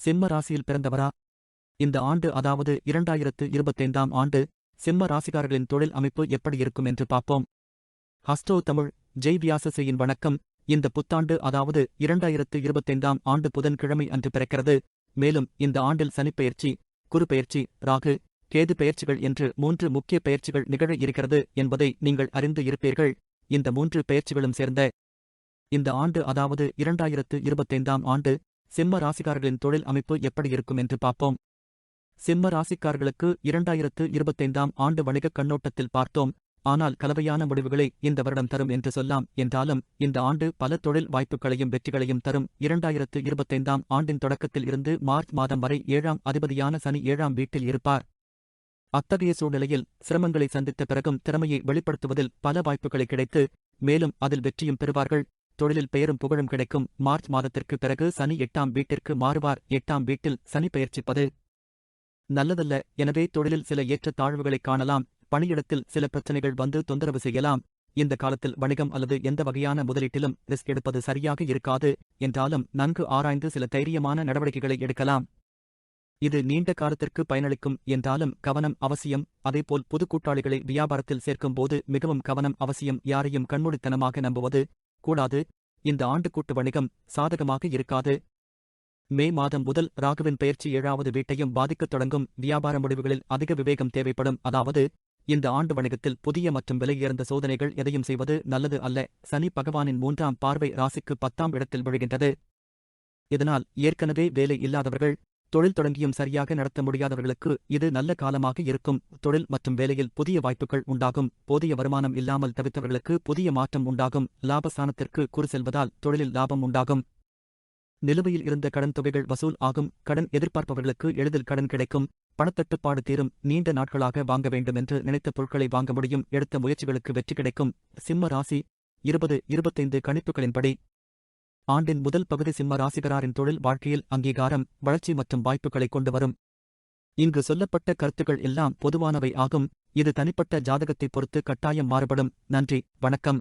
சிம்ம ராசியில் பிறந்தவரா? இந்த ஆண்டு அதாவது இரண்டாயிரத்து இருபத்தைந்தாம் ஆண்டு சிம்ம ராசிகாரர்களின் தொழில் அமைப்பு எப்படி இருக்கும் என்று பார்ப்போம். ஹஸ்டோ தமிழ் ஜெய் வியாசசையின் வணக்கம். இந்த புத்தாண்டு அதாவது இரண்டாயிரத்து இருபத்தைந்தாம் ஆண்டு புதன்கிழமை அன்று பிறக்கிறது. மேலும் இந்த ஆண்டில் சனிப்பெயர்ச்சி குரு பெயர்ச்சி ராகு கேது பெயர்ச்சிகள் என்று மூன்று முக்கிய பெயர்ச்சிகள் நிகழ இருக்கிறது என்பதை நீங்கள் அறிந்து இருப்பீர்கள். இந்த மூன்று பெயர்ச்சிகளும் சேர்ந்த இந்த ஆண்டு அதாவது இரண்டாயிரத்து இருபத்தைந்தாம் ஆண்டு சிம்ம ராசிக்காரர்களின் தொழில் அமைப்பு எப்படி இருக்கும் என்று பார்ப்போம். சிம்ம ராசிக்காரர்களுக்கு இரண்டாயிரத்து இருபத்தைந்தாம் ஆண்டு வணிகக் கண்ணோட்டத்தில் பார்த்தோம். ஆனால் கலவையான முடிவுகளை இந்த வருடம் தரும் என்று சொல்லாம். என்றாலும் இந்த ஆண்டு பல தொழில் வாய்ப்புகளையும் வெற்றிகளையும் தரும். இரண்டாயிரத்து இருபத்தைந்தாம் ஆண்டின் தொடக்கத்தில் இருந்து மார்ச் மாதம் வரை ஏழாம் அதிபதியான சனி ஏழாம் வீட்டில் இருப்பார். அத்தகைய சூழ்நிலையில் சிரமங்களை சந்தித்த பிறகும் திறமையை வெளிப்படுத்துவதில் பல வாய்ப்புகளை கிடைத்து மேலும் அதில் வெற்றியும் பெறுவார்கள். தொழிலில் பெயரும் புகழும் கிடைக்கும். மார்ச் மாதத்திற்கு பிறகு சனி எட்டாம் வீட்டிற்கு மாறுவார். எட்டாம் வீட்டில் சனி பெயர்ச்சிப்பது நல்லதல்ல. எனவே தொழிலில் சில ஏற்றத் தாழ்வுகளைக் காணலாம். பணியிடத்தில் சில பிரச்சனைகள் வந்து தொந்தரவு செய்யலாம். இந்த காலத்தில் வணிகம் அல்லது எந்த வகையான முதலீட்டிலும் ரிஸ்க் எடுப்பது சரியாக இருக்காது. என்றாலும் நன்கு ஆராய்ந்து சில தைரியமான நடவடிக்கைகளை எடுக்கலாம். இது நீண்ட காலத்திற்கு பயனளிக்கும். என்றாலும் கவனம் அவசியம். அதேபோல் புது கூட்டாளிகளை வியாபாரத்தில் சேர்க்கும்போது மிகவும் கவனம் அவசியம். யாரையும் கண்மூடித்தனமாக நம்புவது கூடாது. இந்த ஆண்டு கூட்டு வணிகம் சாதகமாக இருக்காது. மே மாதம் முதல் ராகுவின் பெயர்ச்சி ஏழாவது வீட்டையும் பாதிக்கத் தொடங்கும் வியாபார முடிவுகளில் அதிக விவேகம் தேவைப்படும். அதாவது இந்த ஆண்டு வணிகத்தில் புதிய மற்றும் விலையுயர்ந்த சோதனைகள் எதையும் செய்வது நல்லது அல்ல. சனி பகவானின் மூன்றாம் பார்வை ராசிக்கு பத்தாம் இடத்தில் விழுகின்றது. இதனால் ஏற்கனவே வேலை இல்லாதவர்கள் தொழில் தொடங்கியும் சரியாக நடத்த முடியாதவர்களுக்கு இது நல்ல காலமாக இருக்கும். தொழில் மற்றும் வேலையில் புதிய வாய்ப்புகள் உண்டாகும். போதிய வருமானம் இல்லாமல் தவித்தவர்களுக்கு புதிய மாற்றம் உண்டாகும். லாபஸ்தானத்திற்கு குறு செல்வதால் தொழிலில் லாபம் உண்டாகும். நிலுவையில் இருந்த கடன் தொகைகள் வசூல் ஆகும். கடன் எதிர்பார்ப்பவர்களுக்கு எளிதில் கடன் கிடைக்கும். பணத்தட்டுப்பாடு தீரும். நீண்ட நாட்களாக வாங்க வேண்டும் என்று நினைத்த பொருட்களை வாங்க முடியும். எடுத்த முயற்சிகளுக்கு வெற்றி கிடைக்கும். சிம்ம ராசி இருபது இருபத்தைந்து கணிப்புகளின்படி ஆண்டின் முதல் பகுதி சிம்ம ராசிகராரின் தொழில் வாழ்க்கையில் அங்கீகாரம் வளர்ச்சி மற்றும் வாய்ப்புகளை கொண்டு வரும். இங்கு சொல்லப்பட்ட கருத்துக்கள் எல்லாம் பொதுவானவை ஆகும். இது தனிப்பட்ட ஜாதகத்தை பொறுத்து கட்டாயம் மாறுபடும். நன்றி வணக்கம்.